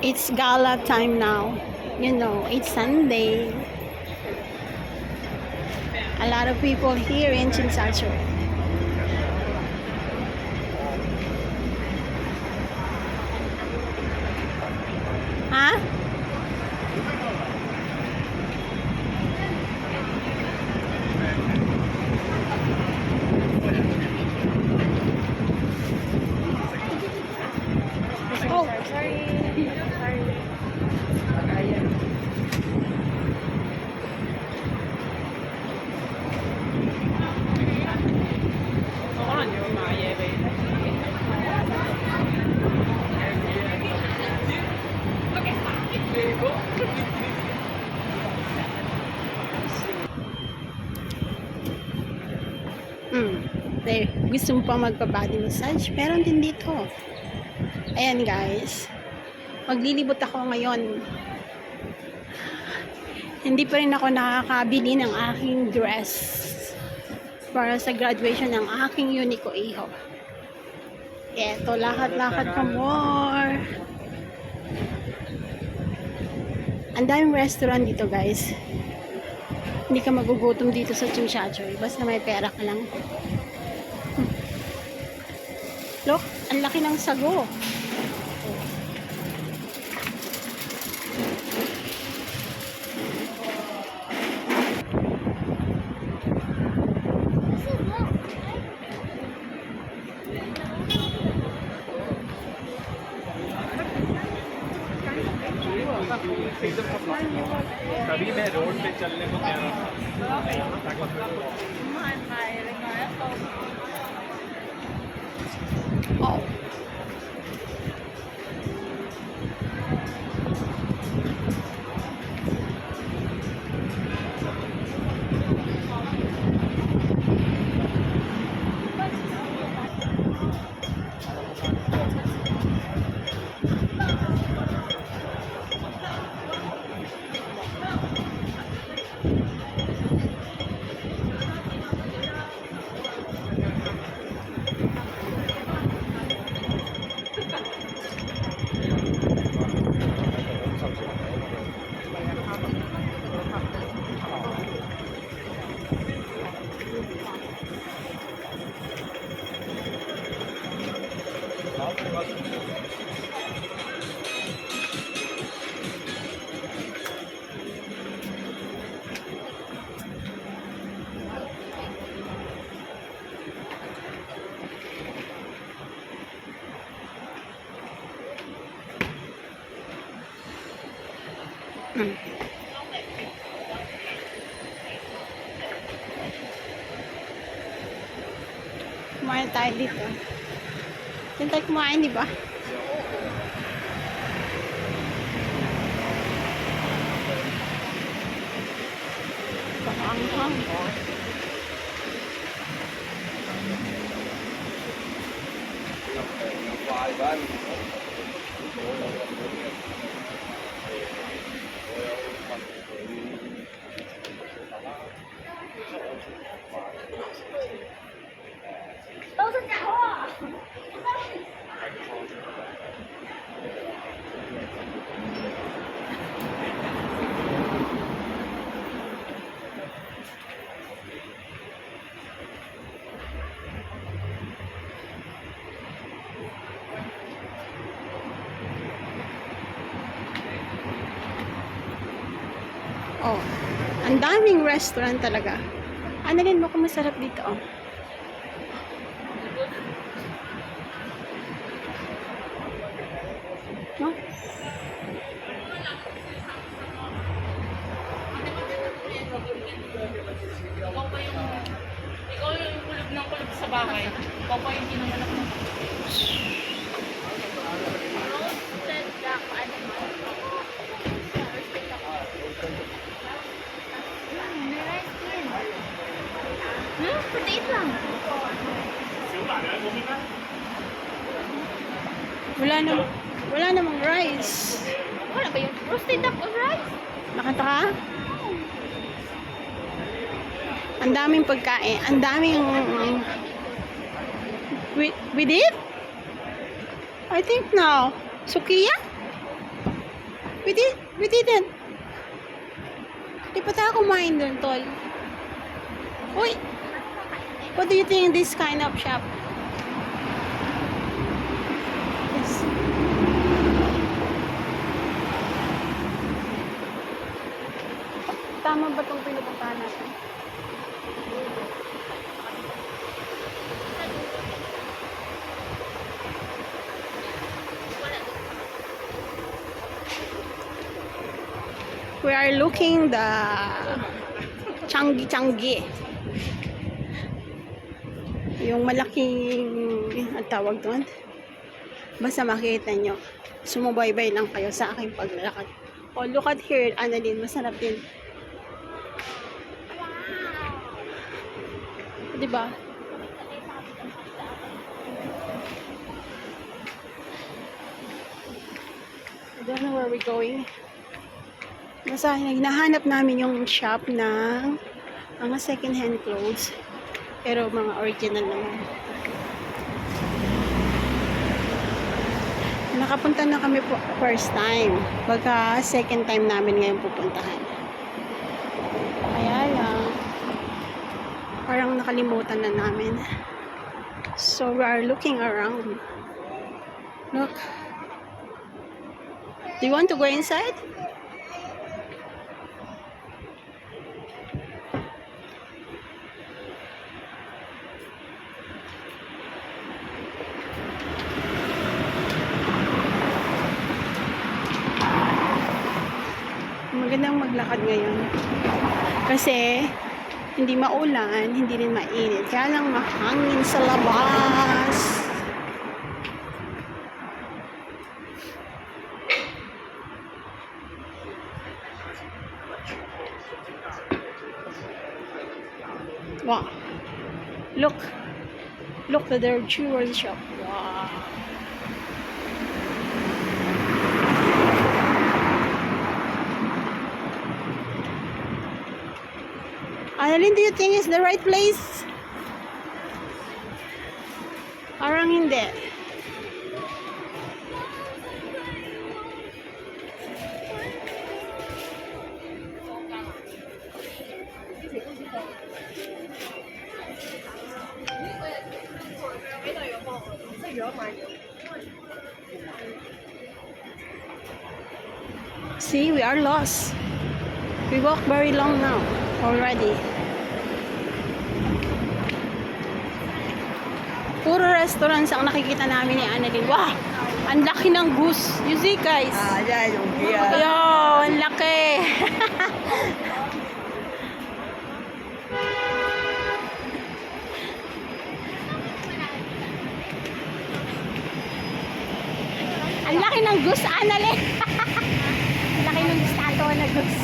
It's gala time now. You know, it's Sunday. A lot of people here in Chinsacho. Ha? Gusto mo pa magpa-body massage? Meron din dito. Ayan guys. Maglilibot ako ngayon. Hindi pa rin ako nakakabili ng aking dress para sa graduation ng aking Unico Iho. Eto, lakad-lakad pa more. Ang daming restaurant dito guys. Hindi ka magugutom dito sa Chimchachoy. Basta may pera ka lang. Hmm. Look, ang laki ng sago. तभी मैं रोड पे चलने को कह रहा था Oh. Mm. Kumain tayo dito. Diyan tayo kumain, di ba? Paanghang. Oh, ang daming restaurant talaga. Rin mo kung masarap dito, oh. No? Ikaw pa yung... Ikaw yung kulog ng kulog sa bahay. Ikaw pa yung ginaganak mo. Lang. Wala nam wala namang rice. Wala ba yung roasted duck of rice? Nakata ka? Ang daming pagkain. Ang daming... with, with it? I think now. Sukiya? We did, we didn't. Di pa tayo kumain doon, tol. Uy! What do you think this kind of shop? Tama ba itong pinupuntahan natin? We are looking the Changi Changi. Yung malaking ang tawag doon. Basta makita nyo. Sumubaybay lang kayo sa aking paglalakad. Oh, look at here, Annalyn. Masarap din. Diba? I don't know where we're going. Basta hinahanap namin yung shop ng mga second-hand clothes. Pero mga original naman. Nakapunta na kami po first time. Baka second time namin ngayon pupuntahan. Kaya lang, parang nakalimutan na namin. So, we are looking around. Look. Do you want to go inside? Magandang maglakad ngayon. Kasi, hindi maulan, hindi rin mainit. Kaya lang mahangin sa labas. Wow. Look. Look at their jewelry shop. Wow. Annalyn, do you think it's the right place? Parang hindi. See, we are lost. We walk very long now already. Puro restaurants ang nakikita namin ni Annalyn. Wow! Ang laki ng goose. You see, guys? Ah, yan yung kaya. Yo, ang laki. ang laki ng goose, Annalyn. ang laki ng statue na goose.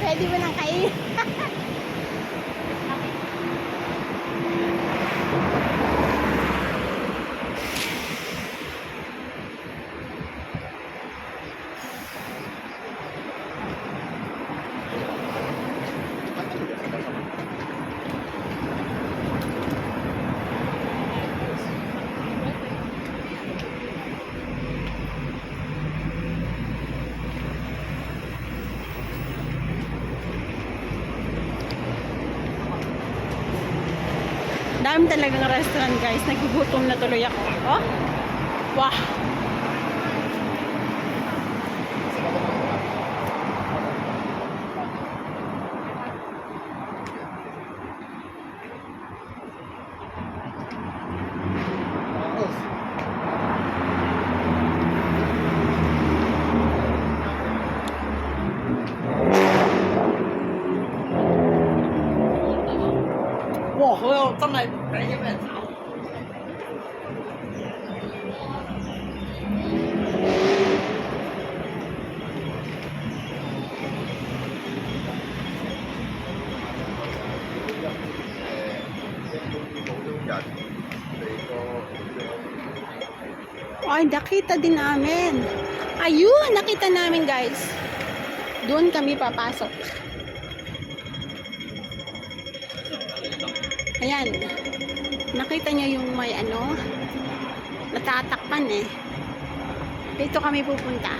Pwede mo nang kainin. dami talagang restaurant guys. Nagugutom na tuloy ako. Oh? Wah! Wow, 真係〜ay, nakita din namin. Ayun, nakita namin guys. Doon kami papasok. Ayan. Nakita niyo yung may ano? natatakpan eh. Dito kami pupunta.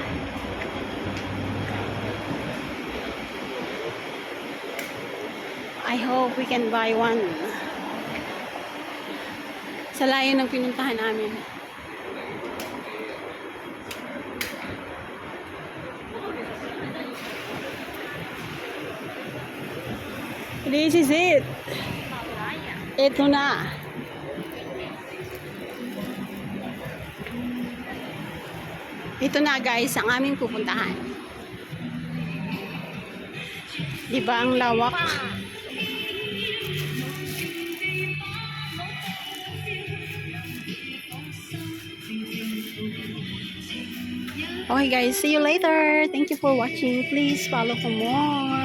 I hope we can buy one. Sa layo ng pinuntahan namin. This is it. Ito na. Ito na guys, ang aming pupuntahan. Di ba ang lawak? Okay guys, see you later. Thank you for watching. Please follow for more.